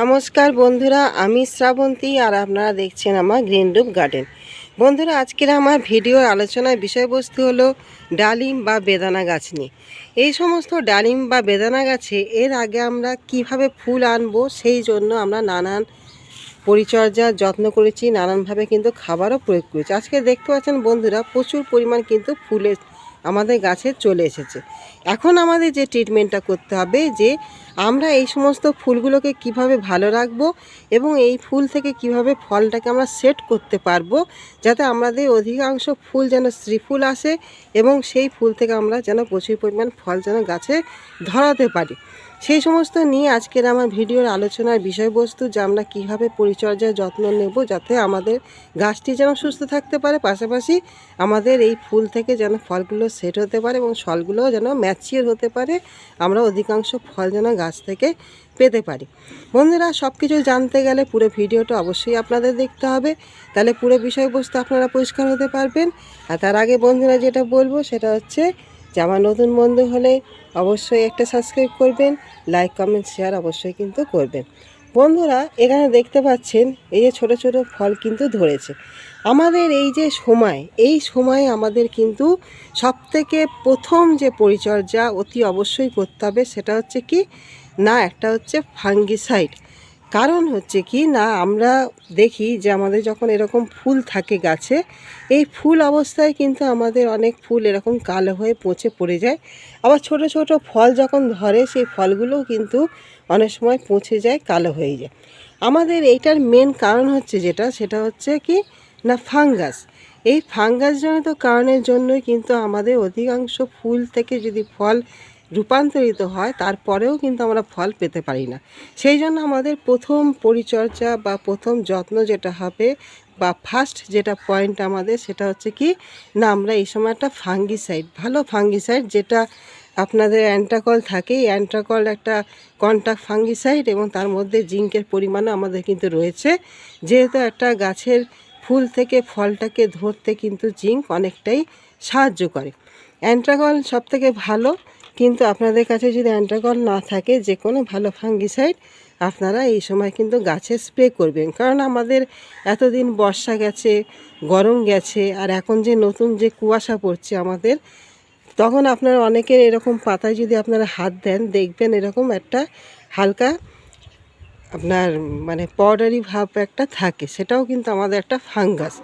নমস্কার বন্ধুরা, আমি শ্রাবন্তী আর আপনারা দেখছেন আমার গ্রিন রুপ গার্ডেন বন্ধুরা, আজকের আমার ভিডিওর আলোচনার বিষয়বস্তু হলো ডালিম বা বেদানা গাছ নিয়ে। এই সমস্ত ডালিম বা বেদানা গাছে এর আগে আমরা কীভাবে ফুল আনব সেই জন্য আমরা নানান পরিচর্যা যত্ন করেছি, নানানভাবে কিন্তু খাবারও প্রয়োগ করেছি। আজকে দেখতে পাচ্ছেন বন্ধুরা, প্রচুর পরিমাণ কিন্তু ফুলের আমাদের গাছে চলে এসেছে। এখন আমাদের যে ট্রিটমেন্টটা করতে হবে যে, আমরা এই সমস্ত ফুলগুলোকে কীভাবে ভালো রাখব এবং এই ফুল থেকে কীভাবে ফলটাকে আমরা সেট করতে পারব যাতে আমাদের অধিকাংশ ফুল যেন শ্রীফুল আসে এবং সেই ফুল থেকে আমরা যেন প্রচুর পরিমাণ ফল যেন গাছে ধরাতে পারি। সেই সমস্ত নিয়ে আজকের আমার ভিডিওর আলোচনার বিষয়বস্তু যে আমরা কীভাবে পরিচর্যার যত্ন নেব যাতে আমাদের গাছটি যেন সুস্থ থাকতে পারে, পাশাপাশি আমাদের এই ফুল থেকে যেন ফলগুলো সেট হতে পারে এবং ফলগুলোও যেন ম্যাচিওর হতে পারে, আমরা অধিকাংশ ফল যেন গাছ থেকে পেতে পারি। বন্ধুরা সব কিছু জানতে গেলে পুরো ভিডিওটা অবশ্যই আপনাদের দেখতে হবে। তাহলে পুরো বিষয়বস্তু আপনারা পরিষ্কার হতে পারবেন। আর তার আগে বন্ধুরা যেটা বলব সেটা হচ্ছে আমার নতুন বন্ধু হলে অবশ্যই একটা সাবস্ক্রাইব করবেন লাইক কমেন্ট শেয়ার অবশ্যই কিন্তু করবেন। বন্ধুরা, এখানে দেখতে পাচ্ছেন, এই যে ছোট ছোট ফল কিন্তু ধরেছে। আমাদের এই যে সময়, এই সময়ে আমাদের কিন্তু সবথেকে প্রথম যে পরিচর্যা অতি অবশ্যই করতে হবে সেটা হচ্ছে কি, না, একটা হচ্ছে ফাঙ্গিসাইড কারণ হচ্ছে কি, না, আমরা দেখি যে আমাদের যখন এরকম ফুল থাকে গাছে এই ফুল অবস্থায় কিন্তু আমাদের অনেক ফুল এরকম কালো হয়ে পচে পড়ে যায়। আবার ছোট ছোট ফল যখন ধরে, সেই ফলগুলোও কিন্তু অনেক সময় পচে যায়, কালো হয়ে যায়। আমাদের এইটার মেন কারণ হচ্ছে যেটা, সেটা হচ্ছে কি না ফাঙ্গাস এই ফাঙ্গাসজনিত কারণের জন্যই কিন্তু আমাদের অধিকাংশ ফুল থেকে যদি ফল রূপান্তরিত হয়, তারপরেও কিন্তু আমরা ফল পেতে পারি না। সেই জন্য আমাদের প্রথম পরিচর্যা বা প্রথম যত্ন যেটা হবে বা ফার্স্ট যেটা পয়েন্ট আমাদের, সেটা হচ্ছে কি, না, আমরা এই সময় একটা ফাঙ্গিসাইড ভালো ফাঙ্গিসাইড যেটা আপনাদের অ্যান্ট্রাকল থাকে অ্যান্ট্রাকল একটা কন্টাক্ট ফাঙ্গিসাইড এবং তার মধ্যে জিঙ্কের পরিমাণও আমাদের কিন্তু রয়েছে। যেহেতু একটা গাছের ফুল থেকে ফলটাকে ধরতে কিন্তু জিঙ্ক অনেকটাই সাহায্য করে। অ্যান্ট্রাকল সব থেকে ভালো কিন্তু আপনাদের কাছে যদি অ্যান্ট্রাকল না থাকে, যে কোনো ভালো ফাঙ্গিসাইড, আপনারা এই সময় কিন্তু গাছে স্প্রে করবেন। কারণ আমাদের এতদিন বর্ষা গেছে, গরম গেছে, আর এখন যে নতুন যে কুয়াশা পড়ছে আমাদের, তখন আপনারা অনেকের এরকম পাতায় যদি আপনারা হাত দেন, দেখবেন এরকম একটা হালকা আপনার মানে পাউডারি ভাব একটা থাকে। সেটাও কিন্তু আমাদের একটা ফাঙ্গাস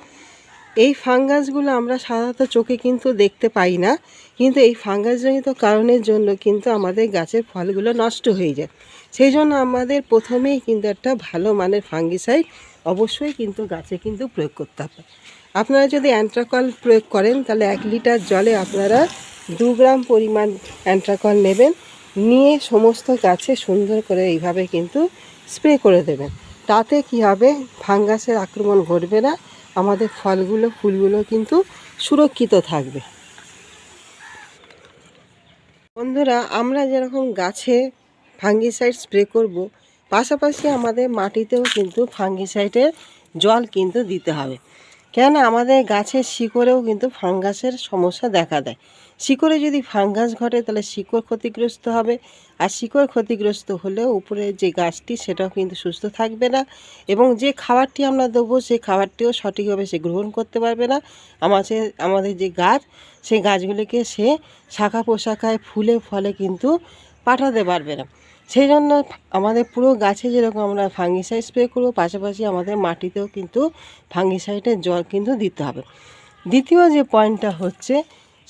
এই ফাঙ্গাসগুলো আমরা সাধারণত চোখে কিন্তু দেখতে পাই না, কিন্তু এই ফাঙ্গাসজনিত কারণের জন্য কিন্তু আমাদের গাছের ফলগুলো নষ্ট হয়ে যায়। সেই জন্য আমাদের প্রথমেই কিন্তু একটা ভালো মানের ফাঙ্গিসাইড অবশ্যই কিন্তু গাছে কিন্তু প্রয়োগ করতে হবে। আপনারা যদি অ্যান্ট্রাকল প্রয়োগ করেন, তাহলে এক লিটার জলে আপনারা দু গ্রাম পরিমাণ অ্যান্ট্রাকল নেবেন, নিয়ে সমস্ত গাছে সুন্দর করে এইভাবে কিন্তু স্প্রে করে দেবেন। তাতে কি হবে? ফাঙ্গাসের আক্রমণ ঘটবে না। আমাদের ফলগুলো, ফুলগুলো কিন্তু সুরক্ষিত থাকবে। বন্ধুরা, আমরা যেরকম গাছে ফাঙ্গিসাইড স্প্রে করব, পাশাপাশি আমাদের মাটিতেও কিন্তু ফাঙ্গিসাইডের জল কিন্তু দিতে হবে। কেন আমাদের গাছের শিকড়েও কিন্তু ফাঙ্গাসের সমস্যা দেখা দেয়। শিকড়ে যদি ফাঙ্গাস ঘটে, তাহলে শিকড় ক্ষতিগ্রস্ত হবে। আর শিকড় ক্ষতিগ্রস্ত হলেও উপরে যে গাছটি, সেটাও কিন্তু সুস্থ থাকবে না। এবং যে খাবারটি আমরা দেবো, সেই খাবারটিও সঠিকভাবে সে গ্রহণ করতে পারবে না। আমাদের আমাদের যে গাছ, সেই গাছগুলিকে সে শাখা পোশাখায় ফুলে ফলে কিন্তু পাঠাতে পারবে না। সেই জন্য আমাদের পুরো গাছে যেরকম আমরা ফাঙ্গিসাইড স্প্রে করব, পাশাপাশি আমাদের মাটিতেও কিন্তু ফাঙ্গিসাইডের জল কিন্তু দিতে হবে। দ্বিতীয় যে পয়েন্টটা হচ্ছে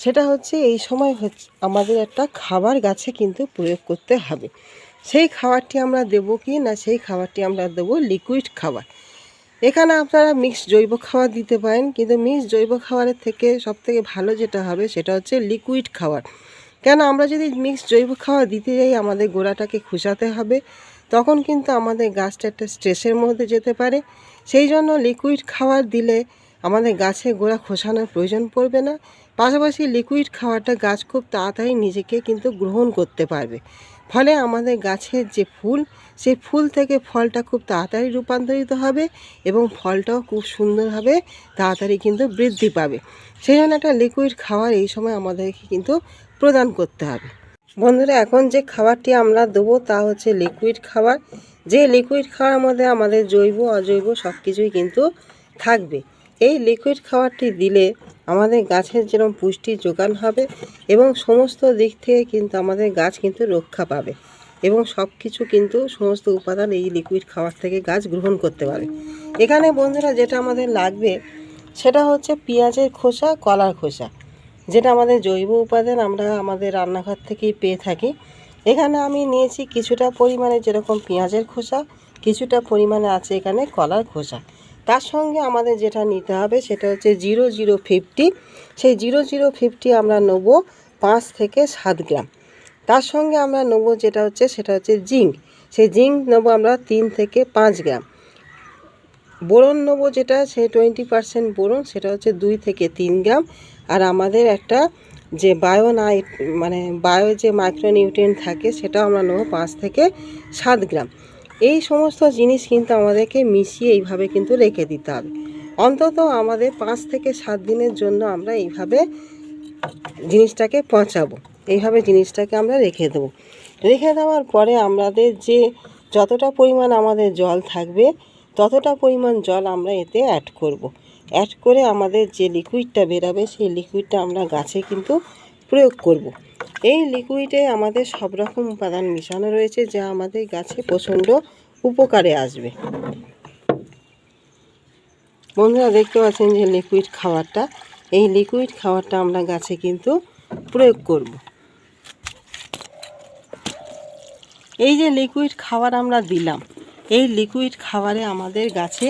সেটা হচ্ছে এই সময় হচ্ছে আমাদের একটা খাবার গাছে কিন্তু প্রয়োগ করতে হবে। সেই খাবারটি আমরা দেব কি না সেই খাবারটি আমরা দেবো লিকুইড খাবার। এখানে আপনারা মিক্সড জৈব খাবার দিতে পারেন, কিন্তু মিক্সড জৈব খাবারের থেকে সবথেকে ভালো যেটা হবে সেটা হচ্ছে লিকুইড খাবার। কেন আমরা যদি মিক্সড জৈব খাবার দিতে যাই, আমাদের গোড়াটাকে খুশাতে হবে, তখন কিন্তু আমাদের গাছটা একটা স্ট্রেসের মধ্যে যেতে পারে। সেই জন্য লিকুইড খাবার দিলে আমাদের গাছে গোড়া খোসানোর প্রয়োজন পড়বে না। পাশাপাশি লিকুইড খাওয়াটা গাছ খুব তাড়াতাড়ি নিজেকে কিন্তু গ্রহণ করতে পারবে। ফলে আমাদের গাছের যে ফুল, সেই ফুল থেকে ফলটা খুব তাড়াতাড়ি রূপান্তরিত হবে এবং ফলটাও খুব সুন্দরভাবে তাড়াতাড়ি কিন্তু বৃদ্ধি পাবে। সেই জন্য একটা লিকুইড খাবার এই সময় আমাদেরকে কিন্তু প্রদান করতে হবে। বন্ধুরা, এখন যে খাবারটি আমরা দেবো তা হচ্ছে লিকুইড খাবার। যে লিকুইড খাওয়ার মধ্যে আমাদের জৈব, অজৈব সব কিছুই কিন্তু থাকবে। এই লিকুইড খাবারটি দিলে আমাদের গাছের যেরকম পুষ্টি যোগান হবে এবং সমস্ত দিক থেকে কিন্তু আমাদের গাছ কিন্তু রক্ষা পাবে এবং সব কিছু কিন্তু সমস্ত উপাদান এই লিকুইড খাবার থেকে গাছ গ্রহণ করতে পারে। এখানে বন্ধুরা যেটা আমাদের লাগবে সেটা হচ্ছে পেঁয়াজের খোসা, কলার খোসা, যেটা আমাদের জৈব উপাদান আমরা আমাদের রান্নাঘর থেকেই পেয়ে থাকি। এখানে আমি নিয়েছি কিছুটা পরিমাণে যেরকম পেঁয়াজের খোসা, কিছুটা পরিমাণে আছে এখানে কলার খোসা। তার সঙ্গে আমাদের যেটা নিতে হবে সেটা হচ্ছে জিরো জিরো ফিফটি। সেই জিরো জিরো ফিফটি আমরা নেব পাঁচ থেকে সাত গ্রাম। তার সঙ্গে আমরা নেব যেটা হচ্ছে সেটা হচ্ছে জিঙ্ক। সেই জিঙ্ক নেব আমরা তিন থেকে পাঁচ গ্রাম। বোরন নেব যেটা, সেই টোয়েন্টি পারসেন্ট বোরন, সেটা হচ্ছে দুই থেকে তিন গ্রাম। আর আমাদের একটা যে বায়ো নাইট মানে বায়ো যে মাইক্রোনিউট্রিয়েন্ট থাকে, সেটাও আমরা নেব পাঁচ থেকে সাত গ্রাম। এই সমস্ত জিনিস কিন্তু আমাদেরকে মিশিয়ে এইভাবে কিন্তু রেখে দিতে হবে অন্তত আমাদের পাঁচ থেকে সাত দিনের জন্য আমরা এইভাবে জিনিসটাকে পচাবো এইভাবে জিনিসটাকে আমরা রেখে দেবো রেখে দেওয়ার পরে আমাদের যে যতটা পরিমাণ আমাদের জল থাকবে, ততটা পরিমাণ জল আমরা এতে অ্যাড করব। অ্যাড করে আমাদের যে লিকুইডটা বেরাবে, সেই লিকুইডটা আমরা গাছে কিন্তু প্রয়োগ করব। এই লিকুইডে আমাদের সব রকম উপাদান মিশানো রয়েছে, যা আমাদের গাছে প্রচণ্ড উপকারে আসবে। বন্ধুরা, দেখতে পাচ্ছেন যে লিকুইড খাবারটা এই লিকুইড খাবারটা আমরা গাছে কিন্তু প্রয়োগ করব। এই যে লিকুইড খাবার আমরা দিলাম, এই লিকুইড খাবারে আমাদের গাছে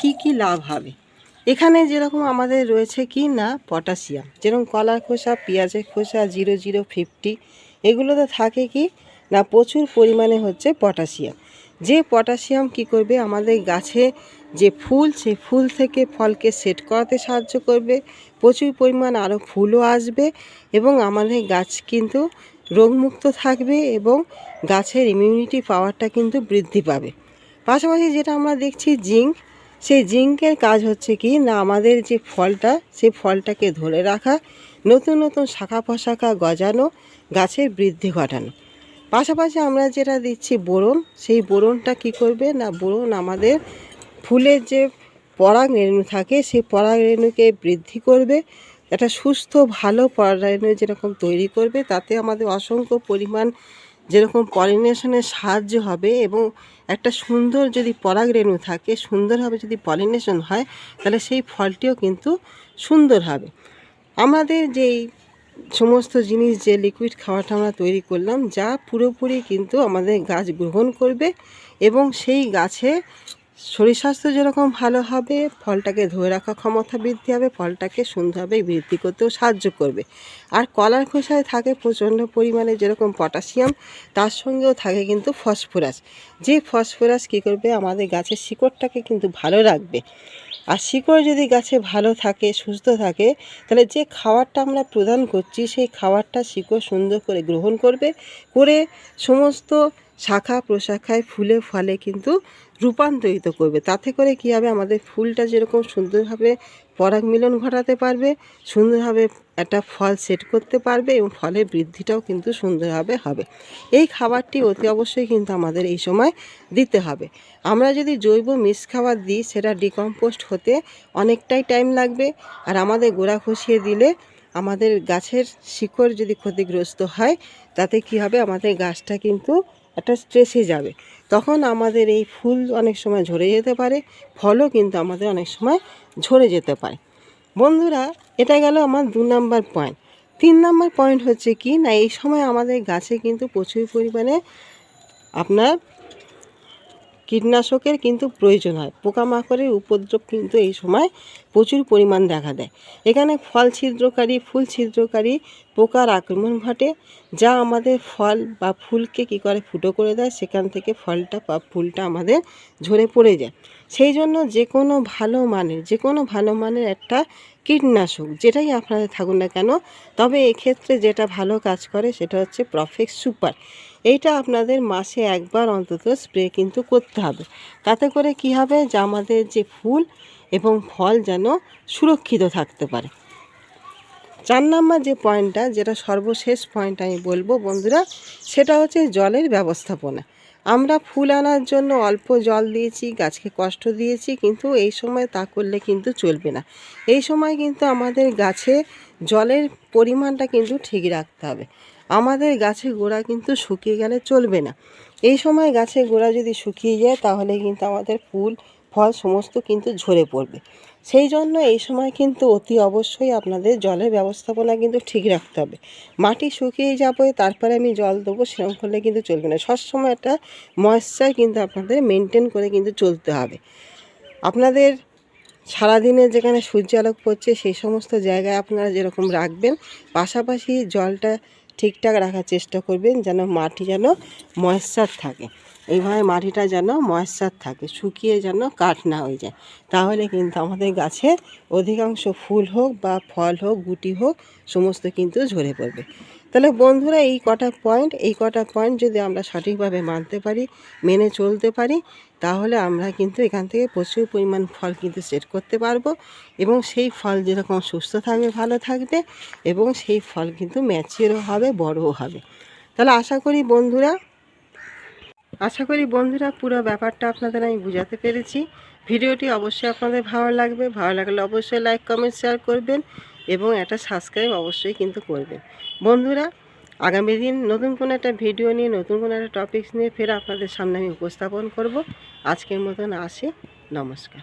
কি কি লাভ হবে? এখানে যেরকম আমাদের রয়েছে কি না, পটাশিয়াম। যেরকম কলার খোসা, পেঁয়াজের খোসা, জিরো জিরো ফিফটি, এগুলোতে থাকে কি না, প্রচুর পরিমাণে হচ্ছে পটাশিয়াম। যে পটাশিয়াম কি করবে, আমাদের গাছে যে ফুল, সেই ফুল থেকে ফলকে সেট করাতে সাহায্য করবে। প্রচুর পরিমাণ আরও ফুলও আসবে এবং আমাদের গাছ কিন্তু রোগমুক্ত থাকবে এবং গাছের ইমিউনিটি পাওয়ারটা কিন্তু বৃদ্ধি পাবে। পাশাপাশি যেটা আমরা দেখছি, জিঙ্ক সেই জিঙ্কের কাজ হচ্ছে কি, না আমাদের যে ফলটা, সেই ফলটাকে ধরে রাখা, নতুন নতুন শাখা প্রশাখা গজানো, গাছের বৃদ্ধি ঘটানো। পাশাপাশি আমরা যেটা দিচ্ছি বোরন, সেই বোরনটা কি করবে না, বোরন আমাদের ফুলের যে পরাগ রেণু থাকে, সেই পরাগ রেণুকে বৃদ্ধি করবে। একটা সুস্থ, ভালো পরাগ রেণু যেরকম তৈরি করবে, তাতে আমাদের অসংখ্য পরিমাণ যেরকম পলিনেশনের সাহায্য হবে এবং একটা সুন্দর যদি পরাগ রেণু থাকে, সুন্দরভাবে যদি পলিনেশন হয়, তাহলে সেই ফলটিও কিন্তু সুন্দর হবে। আমাদের যেই সমস্ত জিনিস, যে লিকুইড খাওয়াটা আমরা তৈরি করলাম, যা পুরোপুরি কিন্তু আমাদের গাছ গ্রহণ করবে এবং সেই গাছে শরীর স্বাস্থ্য যেরকম ভালো হবে, ফলটাকে ধরে রাখা ক্ষমতা বৃদ্ধি হবে, ফলটাকে সুন্দরভাবে বৃদ্ধি করতেও সাহায্য করবে। আর কলার খোসায় থাকে প্রচণ্ড পরিমাণে যেরকম পটাশিয়াম, তার সঙ্গেও থাকে কিন্তু ফসফরাস। যে ফসফরাস কী করবে? আমাদের গাছের শিকড়টাকে কিন্তু ভালো রাখবে। আর শিকড় যদি গাছে ভালো থাকে, সুস্থ থাকে, তাহলে যে খাবারটা আমরা প্রদান করছি, সেই খাবারটা শিকড় সুন্দর করে গ্রহণ করবে, করে সমস্ত শাখা প্রশাখায় ফুলে ফলে কিন্তু রূপান্তরিত করবে। তাতে করে কী হবে? আমাদের ফুলটা যেরকম সুন্দরভাবে পরাগ মিলন ঘটাতে পারবে, সুন্দরভাবে একটা ফল সেট করতে পারবে এবং ফলের বৃদ্ধিটাও কিন্তু সুন্দরভাবে হবে। এই খাবারটি অতি অবশ্যই কিন্তু আমাদের এই সময় দিতে হবে। আমরা যদি জৈব মিক্স খাবার দিই, সেটা ডিকম্পোস্ট হতে অনেকটাই টাইম লাগবে আর আমাদের গোড়া খসিয়ে দিলে আমাদের গাছের শিকড় যদি ক্ষতিগ্রস্ত হয়, তাতে কি হবে? আমাদের গাছটা কিন্তু একটা স্ট্রেসে যাবে। তখন আমাদের এই ফুল অনেক সময় ঝরে যেতে পারে, ফলও কিন্তু আমাদের অনেক সময় ঝরে যেতে পারে বন্ধুরা, এটা গেল আমার দু নাম্বার পয়েন্ট তিন নাম্বার পয়েন্ট হচ্ছে কি, না, এই সময় আমাদের গাছে কিন্তু প্রচুর পরিমাণে আপনার কীটনাশকের কিন্তু প্রয়োজন হয়। পোকামাকড়ের উপদ্রব কিন্তু এই সময় প্রচুর পরিমাণ দেখা দেয়। এখানে ফল ছিদ্রকারী, ফুল ছিদ্রকারী পোকার আক্রমণ ঘটে, যা আমাদের ফল বা ফুলকে কি করে ফুটো করে দেয়, সেখান থেকে ফলটা বা ফুলটা আমাদের ঝরে পড়ে যায়। সেই জন্য যে কোনো ভালো মানের যে কোনো ভালো মানের একটা কীটনাশক, যেটাই আপনাদের থাকুন না কেন, তবে এক্ষেত্রে যেটা ভালো কাজ করে সেটা হচ্ছে প্রফেক্ট সুপার এইটা আপনাদের মাসে একবার অন্তত স্প্রে কিন্তু করতে হবে। তাতে করে কি হবে? যে আমাদের যে ফুল এবং ফল যেন সুরক্ষিত থাকতে পারে। চার নাম্বার যে পয়েন্টটা যেটা সর্বশেষ পয়েন্ট আমি বলব বন্ধুরা, সেটা হচ্ছে জলের ব্যবস্থাপনা। আমরা ফুল আনার জন্য অল্প জল দিয়েছি, গাছকে কষ্ট দিয়েছি, কিন্তু এই সময় তা করলে কিন্তু চলবে না। এই সময় কিন্তু আমাদের গাছে জলের পরিমাণটা কিন্তু ঠিক রাখতে হবে। আমাদের গাছের গোড়া কিন্তু শুকিয়ে গেলে চলবে না। এই সময় গাছের গোড়া যদি শুকিয়ে যায়, তাহলে কিন্তু আমাদের ফুল, ফল সমস্ত কিন্তু ঝরে পড়বে। সেই জন্য এই সময় কিন্তু অতি অবশ্যই আপনাদের জলের ব্যবস্থাপনা কিন্তু ঠিক রাখতে হবে। মাটি শুকিয়ে যাবে, তারপরে আমি জল দেবো, সেরকম করলে কিন্তু চলবে না। সবসময় একটা ময়েশ্চার কিন্তু আপনাদের মেনটেন করে কিন্তু চলতে হবে। আপনাদের সারাদিনে যেখানে সূর্য আলোক পড়ছে, সেই সমস্ত জায়গায় আপনারা যেরকম রাখবেন, পাশাপাশি জলটা ঠিকঠাক রাখার চেষ্টা করবেন, যেন মাটি যেন ময়েশ্চার থাকে। এইভাবে মাটিটা যেন ময়েশ্চার থাকে, শুকিয়ে যেন কাঠ না হয়ে যায়। তাহলে কিন্তু আমাদের গাছের অধিকাংশ ফুল হোক বা ফল হোক, গুটি হোক, সমস্ত কিন্তু ঝরে পড়বে। তাহলে বন্ধুরা, এই কটা পয়েন্ট এই কটা পয়েন্ট যদি আমরা সঠিকভাবে মানতে পারি, মেনে চলতে পারি, তাহলে আমরা কিন্তু এখান থেকে প্রচুর পরিমাণ ফল কিন্তু সেট করতে পারব এবং সেই ফল যেরকম সুস্থ থাকবে, ভালো থাকবে এবং সেই ফল কিন্তু ম্যাচিওরও হবে, বড়ও হবে। তাহলে আশা করি বন্ধুরা আশা করি বন্ধুরা পুরো ব্যাপারটা আপনাদের আমি বুঝাতে পেরেছি। ভিডিওটি অবশ্যই আপনাদের ভালো লাগবে। ভালো লাগলে অবশ্যই লাইক কমেন্ট শেয়ার করবেন এবং একটা সাবস্ক্রাইব অবশ্যই কিন্তু করবেন। বন্ধুরা, আগামী দিন নতুন কোনো একটা ভিডিও নিয়ে, নতুন কোনো একটা টপিকস নিয়ে ফের আপনাদের সামনে আমি উপস্থাপন করব। আজকের মতন আসি। নমস্কার।